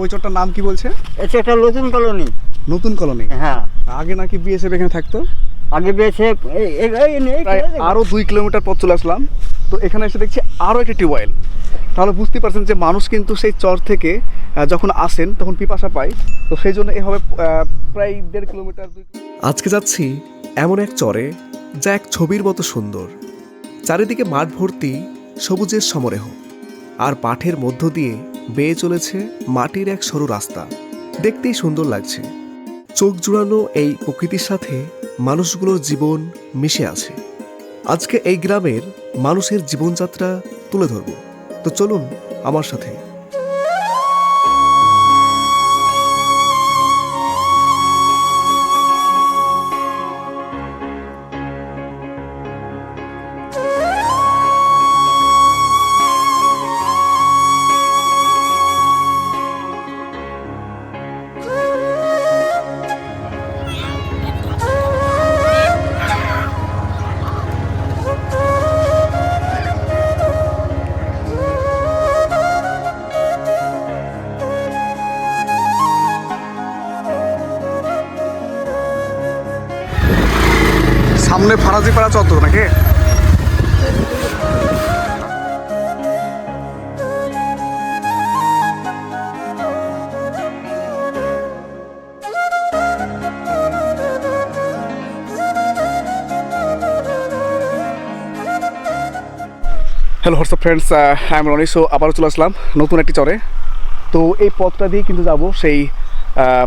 ওই চরটার নাম কি বলছে? এটা একটা নতুন কলোনি। নতুন কলোনি? হ্যাঁ। আগে নাকি বিএসএফ এখানে থাকতো? আগে দেখো। আরও দুই কিলোমিটার পথ চলে আসলাম। তো এখানে এসে দেখছি আরও একটি টিউবওয়েল। তাহলে বুঝতে পারছেন যে মানুষ কিন্তু সেই চর থেকে যখন আসেন তখন পিপাসা পায়। তো সেই জন্য এভাবে প্রায় দেড় কিলোমিটার কিলোমিটার আজকে যাচ্ছি এমন এক চরে যা এক ছবির মতো সুন্দর। চারিদিকে মাঠ ভর্তি সবুজের সমরেহ। আর পাঠের মধ্য দিয়ে বেয়ে চলেছে মাটির এক সরু রাস্তা। দেখতেই সুন্দর লাগছে। চোখ জুড়ানো এই প্রকৃতির সাথে মানুষগুলোর জীবন মিশে আছে। আজকে এই গ্রামের মানুষের জীবনযাত্রা তুলে ধরব। তো চলুন আমার সাথে। সামনে ফারাজি পাড়া চত্বর নাকি? Hello WhatsApp friends I am Roni so আবারও চলে আসলাম নতুন একটি চরে। তো এই পথটা দিয়ে কিন্তু যাব, সেই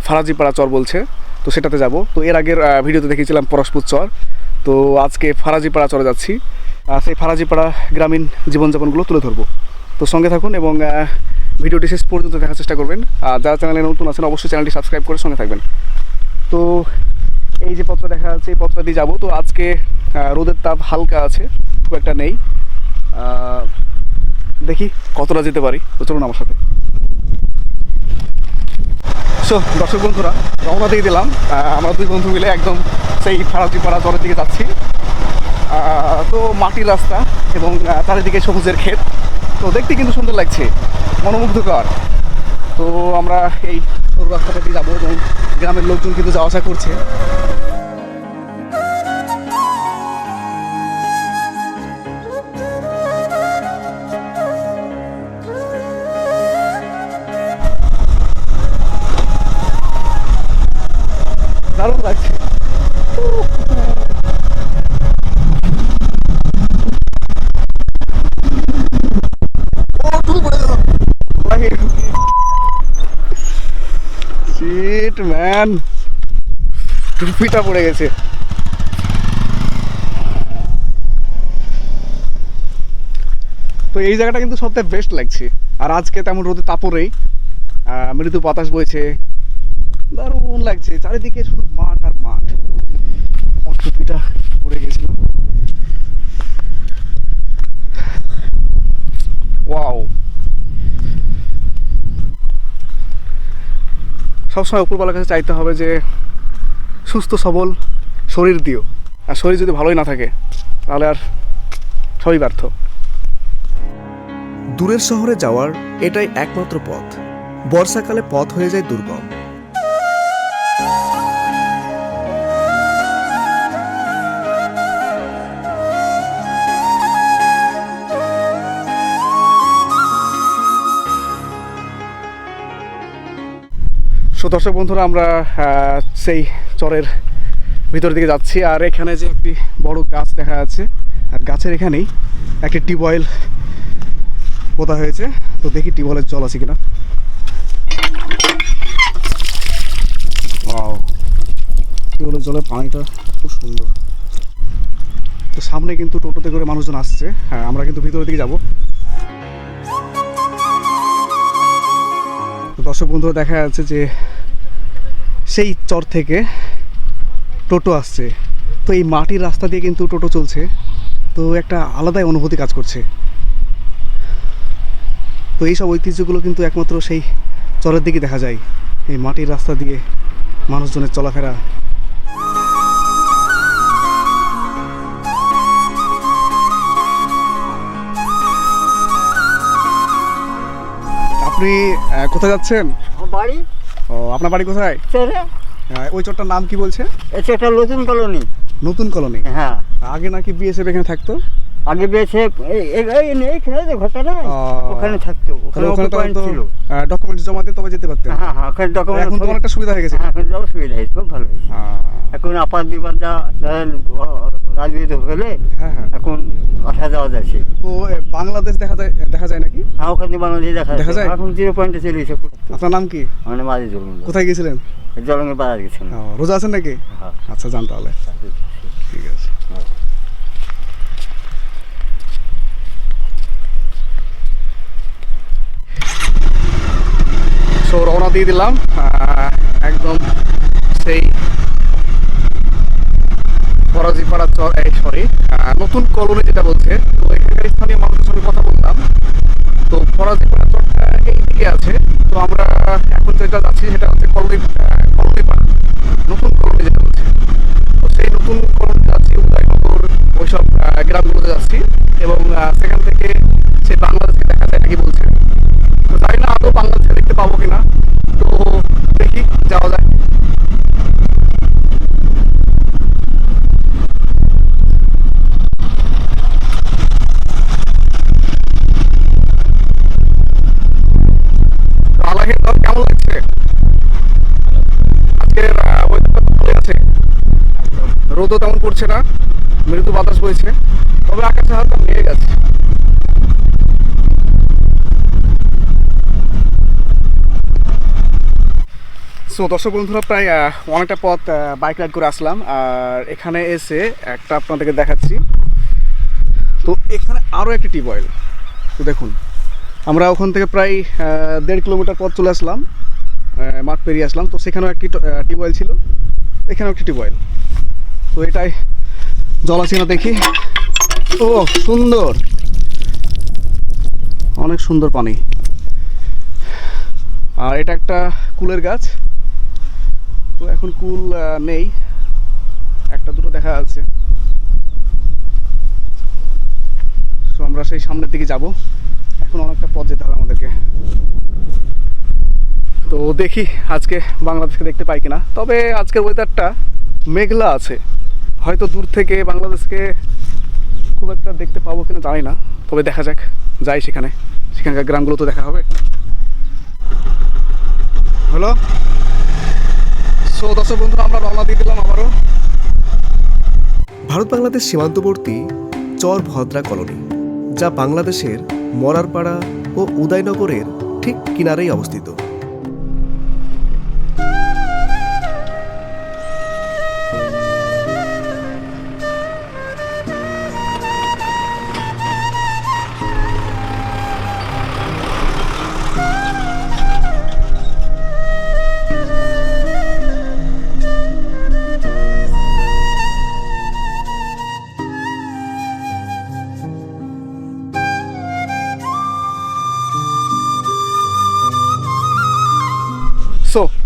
ফারাজিপাড়া চর বলছে। তো সেটাতে যাব। তো এর আগের ভিডিওতে দেখিয়েছিলাম পরশপুর চর। তো আজকে ফারাজিপাড়া চলে যাচ্ছি। সেই ফারাজিপাড়া গ্রামীণ জীবনযাপনগুলো তুলে ধরবো। তো সঙ্গে থাকুন এবং ভিডিওটি শেষ পর্যন্ত দেখার চেষ্টা করবেন। আর যারা চ্যানেলে নতুন আছেন, অবশ্যই চ্যানেলটি সাবস্ক্রাইব করে সঙ্গে থাকবেন। তো এই যে পথটা দেখা যাচ্ছে, এই পথটা দিয়ে যাব। তো আজকে রোদের তাপ হালকা আছে, খুব একটা নেই। দেখি কতটা যেতে পারি। তো চলুন আমার সাথে। সো দর্শক বন্ধুরা, রওনা দিয়ে দিলাম। আমরা দুই বন্ধু মিলে একদম সেই ফারাজিপাড়া চরের দিকে যাচ্ছি। তো মাটির রাস্তা এবং চারিদিকে সবুজের ক্ষেত। তো দেখতে কিন্তু সুন্দর লাগছে, মনোমুগ্ধকর। তো আমরা এই রাস্তাটা দিয়ে যাব এবং গ্রামের লোকজন কিন্তু যাওয়া আসা করছে। টুপিটা পড়ে গেছে। তো এই জায়গাটা কিন্তু সবথেকে বেস্ট লাগছে। আর আজকে তেমন রোদে আহ, মৃদু বাতাস বইছে। দারুণ লাগছে। চারিদিকে শুধু মাঠ আর মাঠ। আমার টুপিটা পড়ে গেছিল। ওয়াও সবসময় উপরবেলার কাছে চাইতে হবে যে সুস্থ সবল শরীর দিও। আর শরীর যদি ভালোই না থাকে তাহলে আর সবই ব্যর্থ। দূরের শহরে যাওয়ার এটাই একমাত্র পথ। বর্ষাকালে পথ হয়ে যায় দুর্গম। সো দর্শক বন্ধুরা আমরা সেই চরের ভিতর দিকে যাচ্ছি। আর এখানে যে একটি বড় গাছ দেখা যাচ্ছে, আর গাছের এখানেই একটি টিউবওয়েল পোতা হয়েছে। তো দেখি টিউবওয়েলের জল আছে কিনা। টিউবওয়েলের জলের পানিটা খুব সুন্দর। তো সামনে কিন্তু টোটোতে করে মানুষজন আসছে। হ্যাঁ আমরা কিন্তু ভিতরের দিকে যাব। দর্শক বন্ধুরা, দেখা যাচ্ছে যে সেই চর থেকে টোটো আসছে। তো এই মাটির রাস্তা দিয়ে কিন্তু টোটো চলছে। তো একটা আলাদাই অনুভূতি কাজ করছে। তো এইসব ঐতিহ্যগুলো কিন্তু একমাত্র সেই চরের দিকে দেখা যায়। এই মাটির রাস্তা দিয়ে মানুষজনের চলাফেরা। আপনি কোথায় যাচ্ছেন? বাড়ি। ও আপনার বাড়ি কোথায়? ওই চরটার নাম কি বলছে? এটা একটা নতুন কলোনি। নতুন কলোনি? হ্যাঁ। আগে নাকি বিএসএফ এখানে থাকতো? আগে বেছে এইখানে যে ঘরটা না? ওখানে থাকতো ওখানে তো ছিল। ডকুমেন্টস জমা দিয়ে তবে যেতে পারতেন। হ্যাঁ হ্যাঁ ওখানে ডকুমেন্ট এখন তো অনেকটা সুবিধা হয়ে গেছে। হ্যাঁ এখন যাওয়ার সুবিধা হয়েছে খুব ভালো হয়েছে। এখন আপাত বিপদ যা রাজনীতি হলে হ্যাঁ হ্যাঁ। এখন আসা যাওয়া যাচ্ছে। তো বাংলাদেশ দেখা যায় দেখা যায় নাকি? হ্যাঁ ওখানে বাংলাদেশ দেখা দেখা যায়? এখন জিরো পয়েন্টে চলে এসে আপনার নাম কি? মানে মাঝে জলুন কোথায় গিয়েছিলেন? জলঙ্গে বাজার গেছেন ও, রোজা আছেন নাকি? হ্যাঁ। আচ্ছা যান তাহলে ঠিক আছে সো রওনা দিয়ে দিলাম। একদম সেই ফরাজিপাড়া চর এই সরি নতুন কলোনি যেটা বলছে, তো এখানকার স্থানীয় মানুষের সঙ্গে কথা বললাম। তো ফরাজিপাড়া চরটা এই আছে। তো আমরা এখন যেটা যাচ্ছি সেটা হচ্ছে কলোনি কলোনিপাড়া নতুন কলোনি যেটা বলছে। তো সেই নতুন কলোনি যাচ্ছি, উদয়নগর, ওইসব গ্রামগুলোতে যাচ্ছি। এবং সেখান থেকে সে বাংলাদেশকে দেখা যায় নাকি বলছে। পড়ছে না, মৃদু বাতাস বইছে, তবে আকাশে হালকা মেঘ আছে। সো দর্শক বন্ধুরা, প্রায় অনেকটা পথ বাইক রাইড করে আসলাম, আর এখানে এসে একটা আপনাদেরকে দেখাচ্ছি। তো এখানে আরও একটি টিউবওয়েল। তো দেখুন, আমরা ওখান থেকে প্রায় দেড় কিলোমিটার পথ চলে আসলাম মাঠ পেরিয়ে আসলাম। তো সেখানেও একটি টিউবওয়েল ছিল, এখানেও একটি টিউবওয়েল। তো এটাই জল দেখি। ও, সুন্দর। অনেক সুন্দর পানি। আর এটা একটা কুলের গাছ। তো এখন কুল নেই। একটা দুটো দেখা যাচ্ছে। তো আমরা সেই সামনের দিকে যাব। এখন অনেকটা পথ যেতে হবে আমাদেরকে। তো দেখি আজকে বাংলাদেশকে দেখতে পাই কিনা। তবে আজকের ওয়েদারটা মেঘলা আছে। হয়তো দূর থেকে বাংলাদেশকে খুব একটা দেখতে পাবো কিনা জানি না, তবে দেখা যাক, যাই সেখানে। সেখানকার গ্রামগুলো তো দেখা হবে। হলো সো দর্শক বন্ধুরা আমরা রওনা দিয়ে দিলাম আবারও। ভারত বাংলাদেশ সীমান্তবর্তী চর ভদ্রা কলোনি, যা বাংলাদেশের মরারপাড়া ও উদয়নগরের ঠিক কিনারেই অবস্থিত।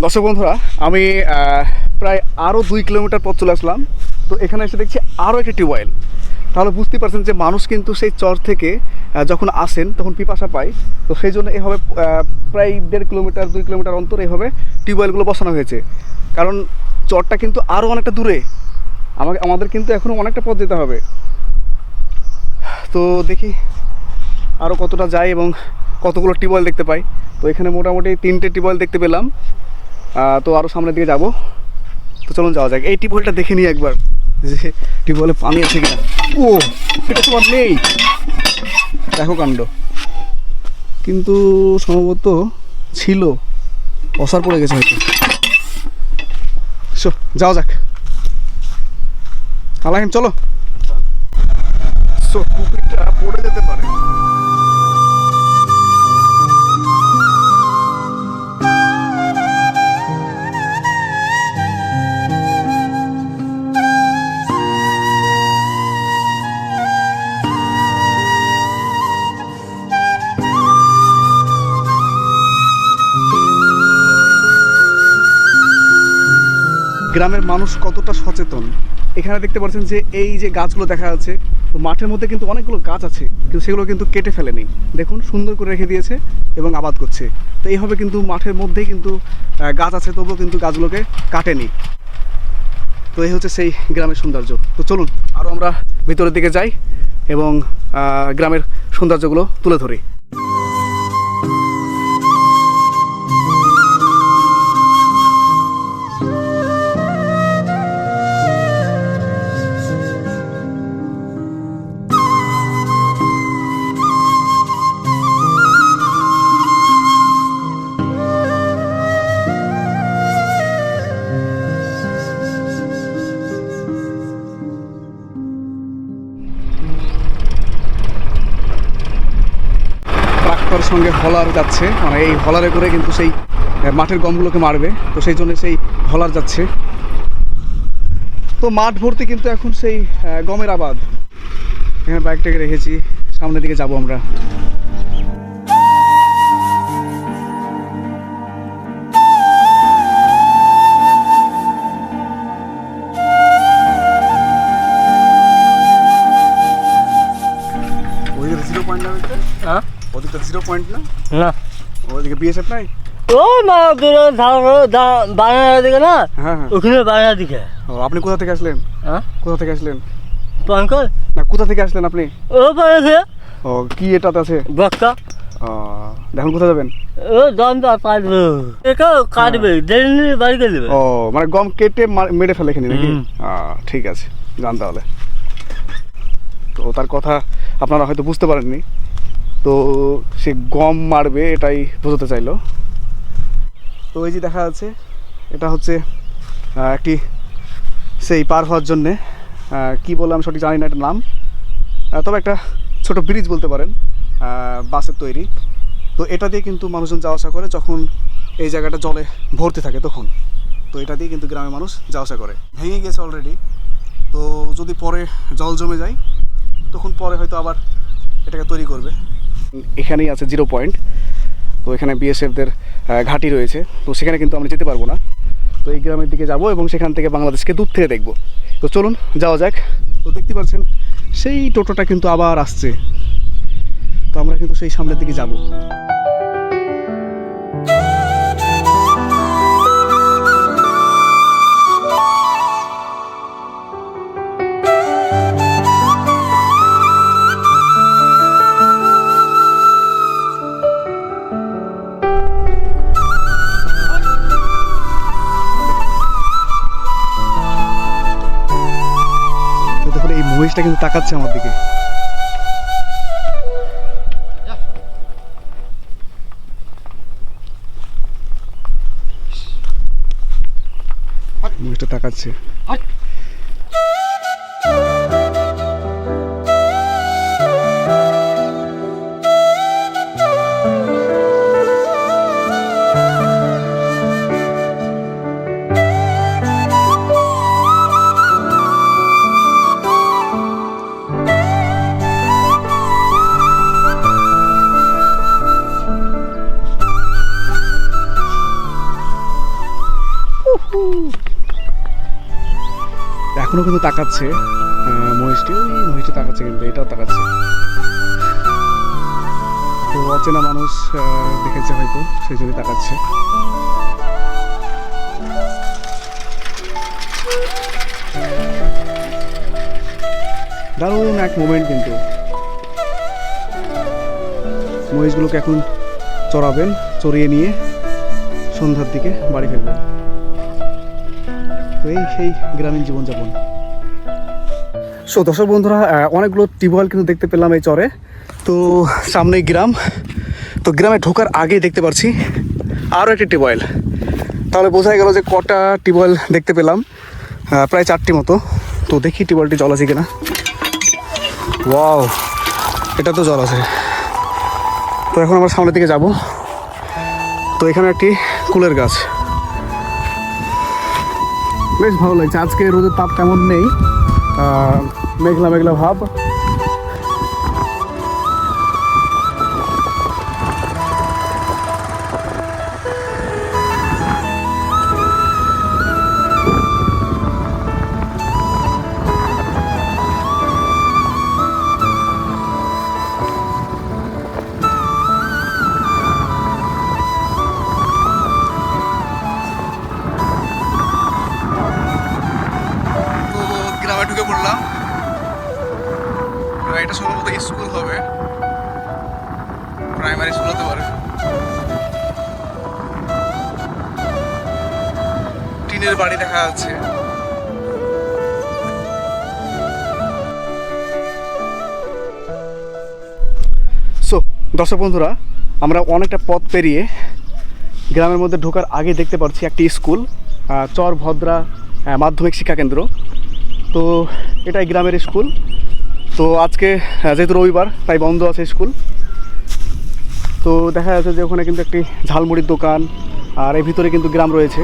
দর্শক বন্ধুরা, আমি প্রায় আরও দুই কিলোমিটার পথ চলে আসলাম। তো এখানে এসে দেখছি আরও একটি টিউবওয়েল। তাহলে বুঝতেই পারছেন যে মানুষ কিন্তু সেই চর থেকে যখন আসেন, তখন পিপাসা পায়। তো সেই জন্য এভাবে প্রায় দেড় কিলোমিটার, দুই কিলোমিটার অন্তর এভাবে টিউবওয়েলগুলো বসানো হয়েছে। কারণ চরটা কিন্তু আরও অনেকটা দূরে। আমাকে, আমাদের কিন্তু এখনও অনেকটা পথ যেতে হবে। তো দেখি আরও কতটা যায় এবং কতগুলো টিউবওয়েল দেখতে পাই। তো এখানে মোটামুটি তিনটে টিউবওয়েল দেখতে পেলাম। তো আরও সামনের দিকে যাব। তো চলুন যাওয়া যাক। এই টিউবওয়েলটা দেখে নিই একবার যে টিউবওয়েলে পানি আছে কিনা। ও, এটা তোমার নেই দেখো কাণ্ড। কিন্তু সম্ভবত ছিল। অসার পড়ে গেছে হয়তো। সো যাওয়া যাক। আলাহিম, চলো। সো গ্রামের মানুষ কতটা সচেতন? এখানে দেখতে পাচ্ছেন যে এই যে গাছগুলো দেখা যাচ্ছে, তো মাঠের মধ্যে কিন্তু অনেকগুলো গাছ আছে, কিন্তু সেগুলো কিন্তু কেটে ফেলেনি। দেখুন, সুন্দর করে রেখে দিয়েছে এবং আবাদ করছে। তো এইভাবে কিন্তু মাঠের মধ্যেই কিন্তু গাছ আছে, তবুও কিন্তু গাছগুলোকে কাটেনি। তো এই হচ্ছে সেই গ্রামের সৌন্দর্য। তো চলুন আরও আমরা ভিতরের দিকে যাই এবং গ্রামের সৌন্দর্যগুলো তুলে ধরি। ট্রাক্টর সঙ্গে হলার যাচ্ছে। মানে এই হলারে করে কিন্তু সেই মাঠের গমগুলোকে মারবে। তো সেই জন্য সেই হলার যাচ্ছে। তো মাঠ ভর্তি কিন্তু এখন সেই গমের আবাদ। এখানে বাইকটাকে রেখেছি। সামনের দিকে যাব আমরা। ওইদিকে জিরো পয়েন্ট হ্যাঁ? ওদিকটা জিরো পয়েন্ট না? না। ওইদিকে বিএসএফ নাই? ও মা দূরে দিকে না? হ্যাঁ হ্যাঁ। ওখানে দিকে। ও আপনি কোথা থেকে আসলেন? হ্যাঁ? কোথা থেকে আসলেন? পঙ্কজ না কোথা থেকে আসলেন আপনি? ও কি এটাতে আছে? বক্কা। কোথায় যাবেন? ও কাটবে বাড়ি দেবে। ও মানে গম কেটে মেরে ফেলে এখানে নাকি? আহ, ঠিক আছে যান তাহলে। তো তার কথা আপনারা হয়তো বুঝতে পারেননি। তো সে গম মারবে এটাই বোঝাতে চাইলো। তো এই যে দেখা যাচ্ছে, এটা হচ্ছে একটি সেই পার হওয়ার জন্যে কি বললাম সঠিক জানি না এটার নাম। তবে একটা ছোট ব্রিজ বলতে পারেন বাঁশের তৈরি। তো এটা দিয়ে কিন্তু মানুষজন যাওয়া আসা করে যখন এই জায়গাটা জলে ভর্তি থাকে তখন। তো এটা দিয়ে কিন্তু গ্রামের মানুষ যাওয়া আসা করে। ভেঙে গেছে অলরেডি তো যদি পরে জল জমে যায়, তখন পরে হয়তো আবার এটাকে তৈরি করবে। এখানেই আছে জিরো পয়েন্ট তো এখানে বিএসএফদের ঘাঁটি রয়েছে। তো সেখানে কিন্তু আমরা যেতে পারব না। তো এই গ্রামের দিকে যাব এবং সেখান থেকে বাংলাদেশকে দূর থেকে দেখব। তো চলুন, যাওয়া যাক। তো দেখতে পাচ্ছেন, সেই টোটোটা কিন্তু আবার আসছে। তো আমরা কিন্তু সেই সামনের দিকে যাব। তাকাচ্ছে আমার দিকে। মুখটা তাকাচ্ছে। কিন্তু তাকাচ্ছে। আহ, মহিষটি ওই মহিষটি তাকাচ্ছে কিন্তু এটাও তাকাচ্ছে। তো অচেনা মানুষ দেখেছে হয়তো সেই জন্য তাকাচ্ছে। দারুণ এক মোমেন্ট কিন্তু। মহিষগুলোকে এখন চড়াবেন চড়িয়ে নিয়ে সন্ধ্যার দিকে বাড়ি ফিরবেন। তো এই সেই গ্রামীণ জীবনযাপন। সো দর্শক বন্ধুরা অনেকগুলো টিউবওয়েল কিন্তু দেখতে পেলাম এই চরে। তো, সামনেই গ্রাম। তো, গ্রামে ঢোকার আগেই দেখতে পাচ্ছি আরও একটি টিউবওয়েল। তাহলে বোঝাই গেল যে কটা টিউবওয়েল দেখতে পেলাম প্রায় চারটি মতো। তো, দেখি টিউবওয়েলটি জল আছে কিনা। ওয়াও এটা তো জল আছে। তো, এখন আমরা সামনের দিকে যাব। তো, এখানে একটি কুলের গাছ। বেশ ভালো লাগছে। আজকে রোদের তাপ তেমন নেই। মেঘলা মেঘলা ভাব ঢুকে পড়লাম এটা সম্ভবত স্কুল হবে। প্রাইমারি স্কুল হতে পারে। টিনের বাড়ি দেখা যাচ্ছে। সো দর্শক বন্ধুরা, আমরা অনেকটা পথ পেরিয়ে গ্রামের মধ্যে ঢোকার আগে দেখতে পাচ্ছি একটি স্কুল চর ভদ্রা মাধ্যমিক শিক্ষা কেন্দ্র। তো এটাই গ্রামের স্কুল। তো আজকে যেহেতু রবিবার, তাই বন্ধ আছে স্কুল। তো দেখা যাচ্ছে যে ওখানে কিন্তু একটি ঝালমুড়ির দোকান, আর এর ভিতরে কিন্তু গ্রাম রয়েছে।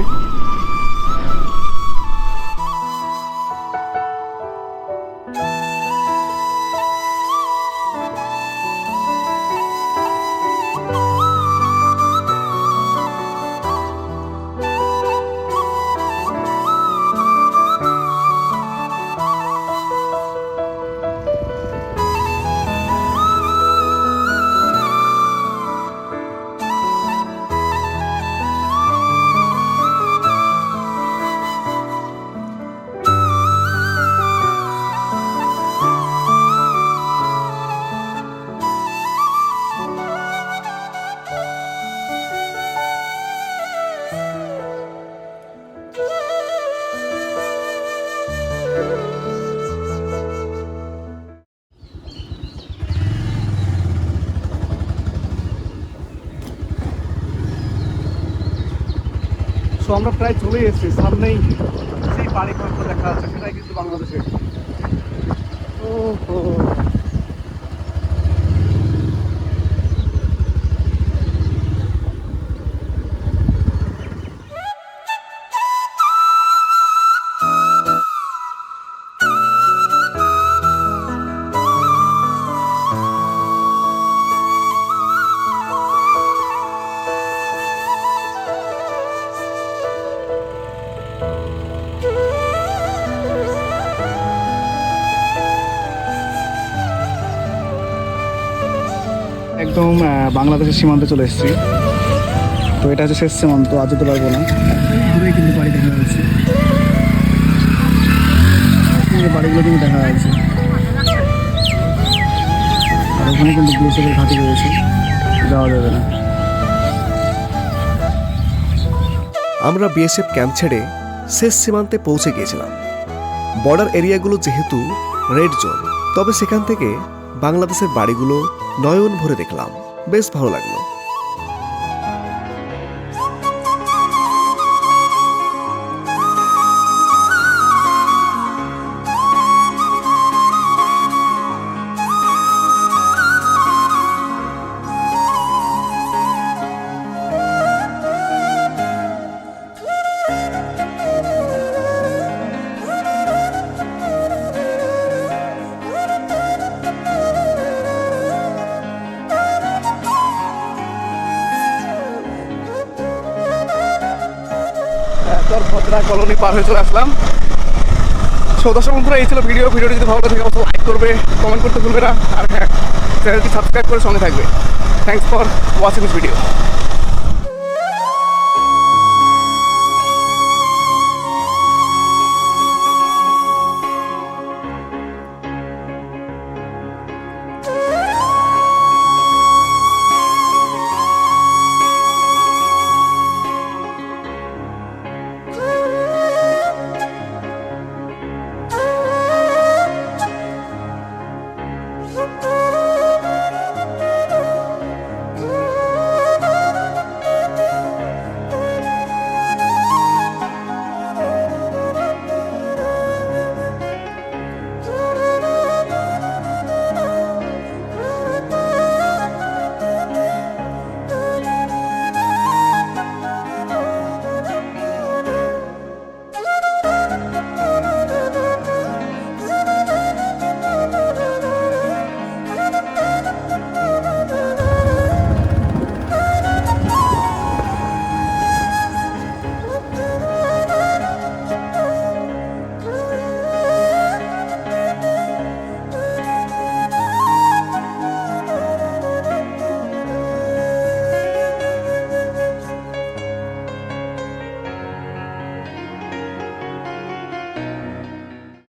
আমরা প্রায় চলে এসেছি সামনেই সেই বাড়ি দেখা যাচ্ছে সেটাই কিন্তু বাংলাদেশের। ও একদম বাংলাদেশের সীমান্তে চলে এসেছি। তো এটা হচ্ছে শেষ সীমান্ত, আজ যেতে পারব না। বাড়িগুলো কিন্তু দেখা যাচ্ছে। আর ওখানে কিন্তু বিএসএফের ঘাঁটি রয়েছে। যাওয়া যাবে না। আমরা বিএসএফ ক্যাম্প ছেড়ে শেষ সীমান্তে পৌঁছে গিয়েছিলাম। বর্ডার এরিয়াগুলো যেহেতু রেড জোন, তবে সেখান থেকে বাংলাদেশের বাড়িগুলো নয়ন ভরে দেখলাম। বেশ ভালো লাগল। চর কলোনি পার হয়ে চলে আসলাম। সো দর্শক বন্ধুরা, এই ছিল ভিডিও। ভিডিওটি যদি ভালো লাগে, অবশ্যই লাইক করবে কমেন্ট করতে ভুলবে না। আর হ্যাঁ চ্যানেলটি সাবস্ক্রাইব করে সঙ্গে থাকবে। Thanks for watching this video